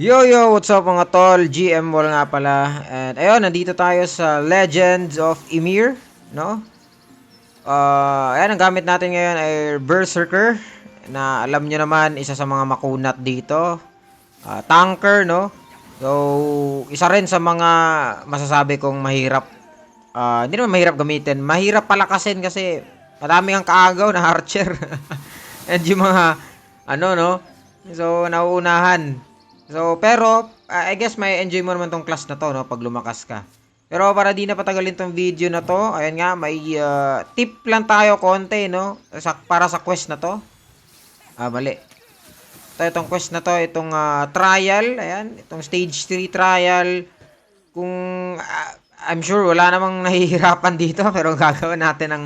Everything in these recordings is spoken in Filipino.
Yo yo, what's up mga tol? GM Wall nga pala. And ayun, nandito tayo sa Legends of Ymir, no? Uh, ayan, ang gamit natin ngayon ay Berserker na alam nyo naman, isa sa mga makunat dito. Ah, tanker, no? So, isa rin sa mga masasabi kong mahirap. Ah, hindi naman mahirap gamitin. Mahirap palakasin kasi madami ang kaagaw na archer. And yung mga, ano, no? So, nauunahan. So, pero, uh, I guess may enjoy mo naman tong class na to, no? Pag lumakas ka. Pero para di na patagalin tong video na to, ayan nga, may uh, tip lang tayo konti, no? Sa, para sa quest na to. Ah, mali. Ito, itong quest na to, itong uh, trial, ayan, itong stage 3 trial. Kung, uh, I'm sure wala namang nahihirapan dito, pero gagawin natin ng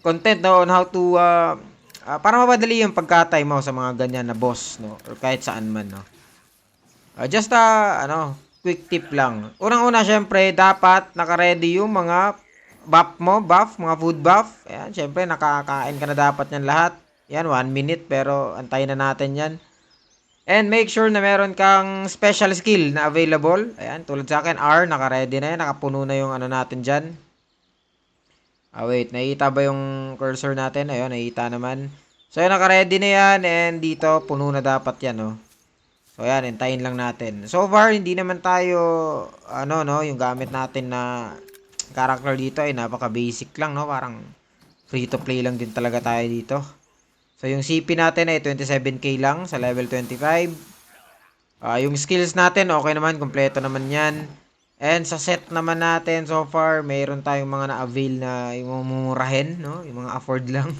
content, no? On how to, uh, uh, para mapadali yung pagkatay mo sa mga ganyan na boss, no? Or kahit saan man, no? Uh, just a, ano, quick tip lang. Unang-una, syempre, dapat naka-ready yung mga buff mo, buff, mga food buff. Ayan, syempre, nakakain ka na dapat yan lahat. Yan, one minute, pero antayin na natin yan. And make sure na meron kang special skill na available. Ayan, tulad sa akin, R, naka-ready na yan. Nakapuno na yung ano natin dyan. Ah, wait, nakita ba yung cursor natin? Ayun, nakita naman. So, yun, naka-ready na yan. And dito, puno na dapat yan, oh. So, ayan, hintayin lang natin. So far, hindi naman tayo, ano, no, yung gamit natin na character dito ay napaka-basic lang, no? Parang free-to-play lang din talaga tayo dito. So, yung CP natin ay 27k lang sa level 25. Ah, yung skills natin, okay naman, kompleto naman yan. And sa set naman natin, so far, mayroon tayong mga na-avail na yung mumurahin, no? Yung mga afford lang.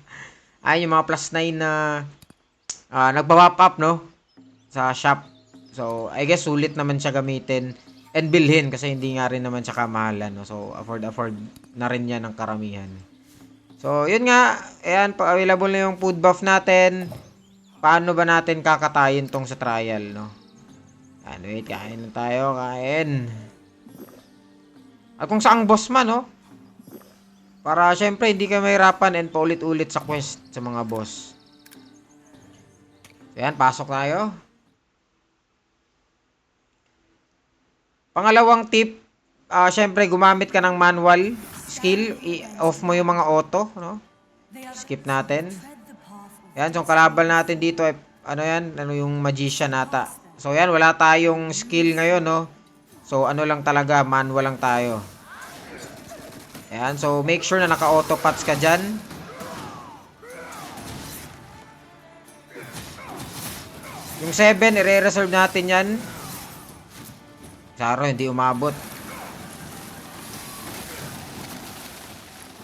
ay, yung mga plus 9 na uh, nagpa-pop up, no? Sa shop. So, I guess sulit naman siya gamitin and bilhin kasi hindi nga rin naman siya kamahalan. No? So, afford afford na rin yan ng karamihan. So, yun nga. Ayan, available na yung food buff natin. Paano ba natin kakatayin tong sa trial, no? Ayan, wait. Kain na tayo. Kain. At kung saang boss man, no? Para, syempre, hindi ka mahirapan and paulit-ulit sa quest sa mga boss. So, ayan, pasok tayo. Pangalawang tip, uh, syempre gumamit ka ng manual skill, i-off mo yung mga auto, no? Skip natin. Yan, so kalaban natin dito ay ano yan, ano yung magician nata. So yan, wala tayong skill ngayon, no? So ano lang talaga, manual lang tayo. Yan, so make sure na naka-auto pats ka dyan. Yung 7, i-reserve natin yan. Saro, hindi umabot.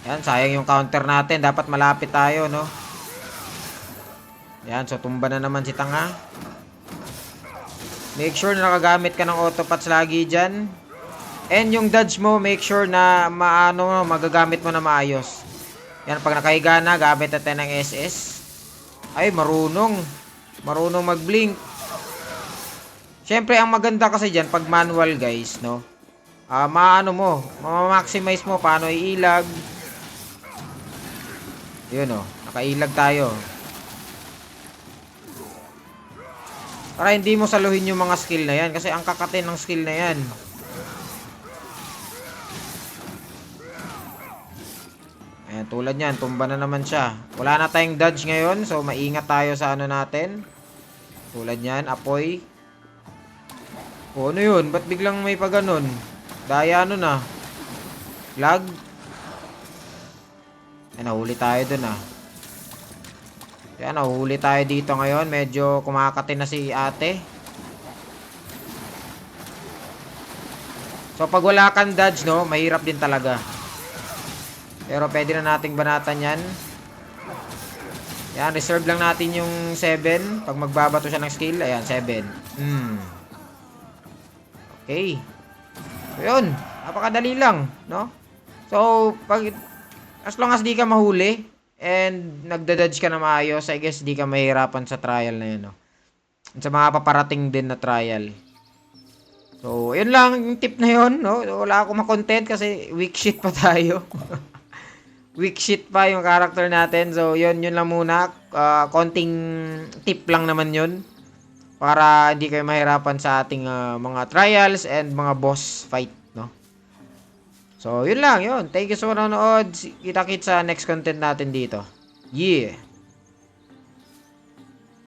Yan, sayang yung counter natin. Dapat malapit tayo, no? Yan, so tumba na naman si Tanga. Make sure na nakagamit ka ng autopots lagi dyan. And yung dodge mo, make sure na maano, magagamit mo na maayos. Yan, pag nakahiga na, gamit natin ng SS. Ay, marunong. Marunong mag-blink. Siyempre, ang maganda kasi dyan, pag manual guys, no? Uh, maano mo, ma-maximize mo paano iilag. Yun, oh. Nakailag tayo. Para hindi mo saluhin yung mga skill na yan. Kasi ang kakatin ng skill na yan. Ayan, tulad yan. Tumba na naman siya. Wala na tayong dodge ngayon. So, maingat tayo sa ano natin. Tulad yan. Apoy. O, ano yun? Ba't biglang may pa ganun? Daya ano na? Lag? Ay, nahuli tayo dun ah. Kaya nahuli tayo dito ngayon. Medyo kumakati na si ate. So, pag wala kang dodge, no, mahirap din talaga. Pero pwede na nating banatan yan. Yan, reserve lang natin yung 7. Pag magbabato siya ng skill, ayan, 7. Hmm. Okay. So, yun. Napakadali lang, no? So, pag, as long as di ka mahuli, and nagda-dodge ka na maayos, I guess di ka mahirapan sa trial na yun, no? Sa mga paparating din na trial. So, yun lang yung tip na yun, no? Wala akong makontent kasi weak shit pa tayo. weak shit pa yung character natin. So, yun, yun lang muna. Uh, konting tip lang naman yun. Para hindi kayo mahirapan sa ating ah, mga trials and mga boss fight, no? So, yun lang, yun. Thank you sa manonood. Kita-kits sa next content natin dito. Yeah!